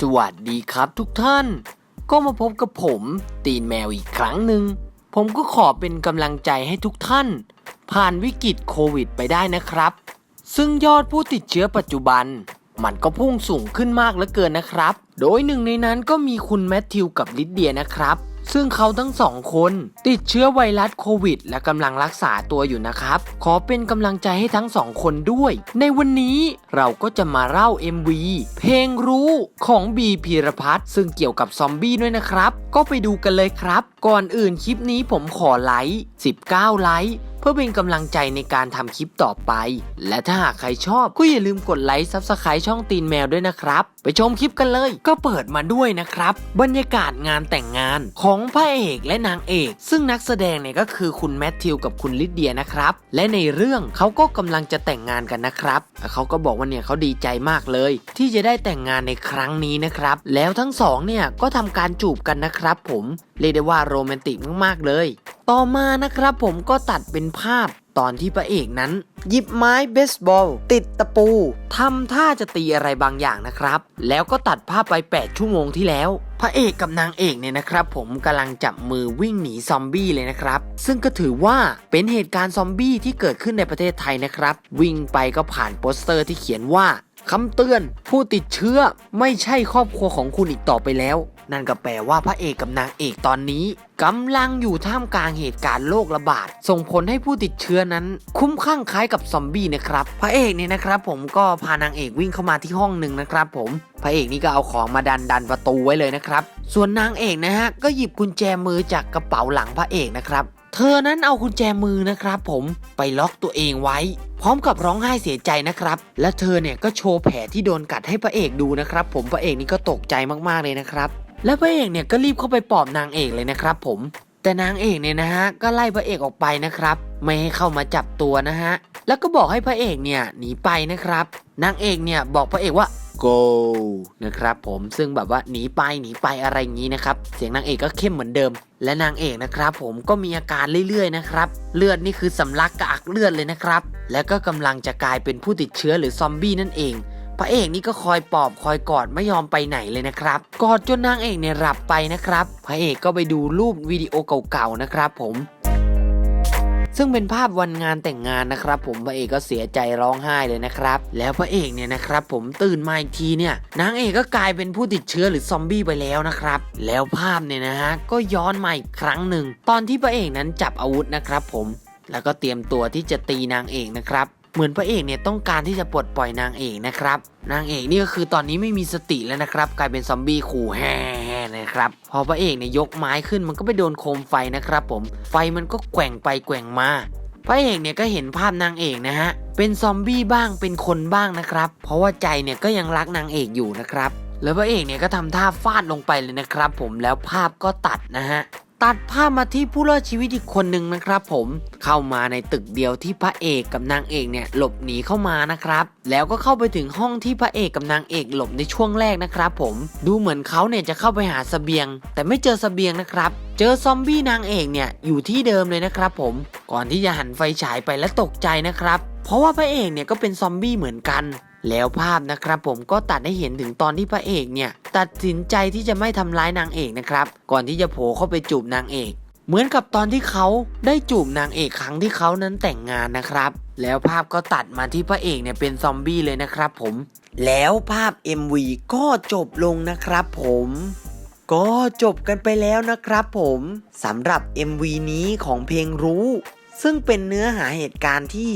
สวัสดีครับทุกท่าน ก็มาพบกับผมตีนแมวอีกครั้งหนึ่ง ผมก็ขอเป็นกำลังใจให้ทุกท่าน ผ่านวิกฤตโควิดไปได้นะครับ ซึ่งยอดผู้ติดเชื้อปัจจุบัน มันก็พุ่งสูงขึ้นมากเหลือเกินนะครับ โดยหนึ่งในนั้นก็มีคุณแมทธิวกับลิดเดียนะครับ ซึ่งเขาทั้งสองคนติดเชื้อไวรัสโควิด และกำลังรักษาตัวอยู่นะครับ ขอเป็นกำลังใจให้ทั้งสองคนด้วย ในวันนี้เราก็จะมาเล่า MV เพลงรู้ของบีพีรพัฒน์ซึ่งเกี่ยวกับซอมบี้ด้วยนะครับ ก็ไปดูกันเลยครับ ก่อนอื่นคลิปนี้ผมขอไลค์19 ไลค์ เพื่อเป็นกำลังใจในการทำคลิปต่อไป และถ้าหากใครชอบก็อย่าลืมกดไลค์ซับสไครต์ช่องตีนแมวด้วยนะครับ ไปชมคลิปกันเลย ก็เปิดมาด้วยนะครับ บรรยากาศงานแต่งงานของพระเอกและนางเอก ซึ่งนักแสดงเนี่ยก็คือคุณแมทธิวกับคุณลิดเดียนะครับ และในเรื่องเขาก็กำลังจะแต่งงานกันนะครับเขาก็บอกว่าเนี่ยเขาดีใจมากเลย ที่จะได้แต่งงานในครั้งนี้นะครับ แล้วทั้งสองเนี่ยก็ทำการจูบกันนะครับ ผมเรียกได้ว่าโรแมนติกมากๆเลย ต่อมานะครับผมก็ตัดเป็นภาพตอนที่พระเอกนั้น หยิบไม้เบสบอล ติดตะปูทำท่าจะตีอะไรบางอย่างนะครับ แล้วก็ตัดภาพไป 8 ชั่วโมงที่แล้ว พระเอกกับนางเอกเนี่ยนะครับ ผมกำลังจับมือวิ่งหนีซอมบี้เลยนะครับ ซึ่งก็ถือว่าเป็นเหตุการณ์ซอมบี้ที่เกิดขึ้นในประเทศไทยนะครับ วิ่งไปก็ผ่านโปสเตอร์ที่เขียนว่า คำเตือนผู้ติดเชื้อไม่ใช่ครอบครัวของคุณอีกต่อไปแล้ว นั่นก็แปลว่าพระเอกกับนางเอกตอนนี้กำลังอยู่ท่ามกลางเหตุการณ์โรคระบาด ส่งผลให้ผู้ติดเชื้อนั้น คุ้มข้างคล้ายกับซอมบี้นะครับ พระเอกเนี่ยนะครับ ผมก็พานางเอกวิ่งเข้ามาที่ห้องหนึ่งนะครับ ผมพระเอกนี่ก็เอาของมาดันดันประตูไว้เลยนะครับ ส่วนนางเอกนะฮะก็หยิบกุญแจมือจากกระเป๋าหลังพระเอกนะครับ เธอนั้นเอากุญแจมือนะครับ ผมไปล็อกตัวเองไว้ พร้อมกับร้องไห้เสียใจนะครับ และเธอเนี่ยก็โชว์แผลที่โดนกัดให้พระเอกดูนะครับ ผมพระเอกนี่ก็ตกใจมากๆเลยนะครับ และพระเอกเนี่ยก็รีบเข้าไปปลอบนางเอกเลยนะครับ ผม แต่นางเอกเนี่ยนะฮะก็ไล่พระเอกออกไปนะครับ ไม่ให้เข้ามาจับตัวนะฮะแล้วก็บอกให้พระเอกเนี่ยหนีไปนะครับ นางเอกเนี่ยบอกพระเอกว่า go นะครับผมซึ่งแบบว่าหนีไปหนีไปอะไรอย่างนี้นะครับ เสียงนางเอกก็เข้มเหมือนเดิม และนางเอกนะครับผมก็มีอาการเรื่อยๆนะครับ เลือดนี่คือสำลักกระอักเลือดเลยนะครับ แล้วก็กำลังจะกลายเป็นผู้ติดเชื้อหรือซอมบี้นั่นเอง พระเอกนี่ก็คอยปอบคอยกอดไม่ยอมไปไหนเลยนะครับ กอดจนนางเอกเนี่ยหลับไปนะครับ พระเอกก็ไปดูรูปวิดีโอเก่าๆนะครับผม ซึ่งเป็นภาพวันงานแต่งงานนะครับ ผมพระเอกก็เสียใจร้องไห้เลยนะครับ แล้วพระเอกเนี่ยนะครับผมตื่นมาอีกทีเนี่ยนางเอกก็กลายเป็นผู้ติดเชื้อหรือซอมบี้ไปแล้วนะครับ แล้วภาพเนี่ยนะฮะก็ย้อนมาอีกครั้งหนึ่งตอนที่พระเอกนั้นจับอาวุธนะครับผมแล้วก็เตรียมตัวที่จะตีนางเอกนะครับเหมือนพระเอกเนี่ยต้องการที่จะปลดปล่อยนางเอกนะครับ นางเอกนี่ก็คือตอนนี้ไม่มีสติแล้วนะครับ กลายเป็นซอมบี้ขู่แฮ่ นะครับพอพระเอกเนี่ยยกไม้ขึ้นมันก็ไปโดนโคมไฟนะครับผมไฟมันก็แกว่งไปแกว่งมา พระเอกเนี่ยก็เห็นภาพนางเอกนะฮะเป็นซอมบี้บ้างเป็นคนบ้างนะครับ เพราะว่าใจเนี่ยก็ยังรักนางเอกอยู่นะครับแล้วพระเอกเนี่ยก็ทำท่าฟาดลงไปเลยนะครับผมแล้วภาพก็ตัดนะฮะ ตัดภาพมาที่ผู้รอดชีวิตอีกคนหนึ่งนะครับผมเข้ามาในตึกเดียวที่พระเอกกับนางเอกเนี่ยหลบหนีเข้ามานะครับ แล้วก็เข้าไปถึงห้องที่พระเอกกับนางเอกหลบในช่วงแรกนะครับผมดูเหมือนเขาเนี่ยจะเข้าไปหาเสบียง แต่ไม่เจอเสบียงนะครับเจอซอมบี้นางเอกเนี่ยอยู่ที่เดิมเลยนะครับผมก่อนที่จะหันไฟฉายไปและตกใจนะครับ เพราะว่าพระเอกเนี่ยก็เป็นซอมบี้เหมือนกัน แล้วภาพนะครับผมก็ตัดให้เห็นถึงตอนที่พระเอกเนี่ย ตัดสินใจที่จะไม่ทำร้ายนางเอกนะครับ ก่อนที่จะโผล่เข้าไปจูบนางเอก เหมือนกับตอนที่เขาได้จูบนางเอกครั้งที่เขานั้นแต่งงานนะครับ แล้วภาพก็ตัดมาที่พระเอกเนี่ยเป็นซอมบี้เลยนะครับผม แล้วภาพ MV ก็จบลงนะครับผมก็จบกันไปแล้วนะครับผมสำหรับ MV นี้ของเพลงรู้ ซึ่งเป็นเนื้อหาเหตุการณ์ที่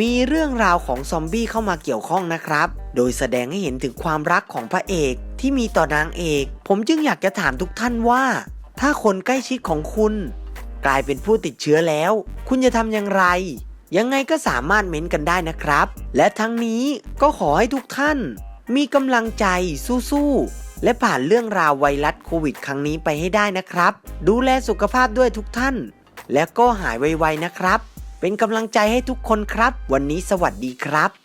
มีเรื่องราวของซอมบี้เข้ามาเกี่ยวข้องนะครับ โดยแสดงให้เห็นถึงความรักของพระเอกที่มีต่อนางเอก ผมจึงอยากจะถามทุกท่านว่า ถ้าคนใกล้ชิดของคุณ กลายเป็นผู้ติดเชื้อแล้ว คุณจะทำอย่างไร ยังไงก็สามารถเม้นกันได้นะครับ และทั้งนี้ก็ขอให้ทุกท่าน มีกำลังใจสู้ๆ และผ่านเรื่องราวไวรัสโควิด ครั้งนี้ไปให้ได้นะครับ ดูแลสุขภาพด้วยทุกท่าน และก็หายไวๆนะครับ เป็นกำลังใจให้ทุกคนครับ วันนี้สวัสดีครับ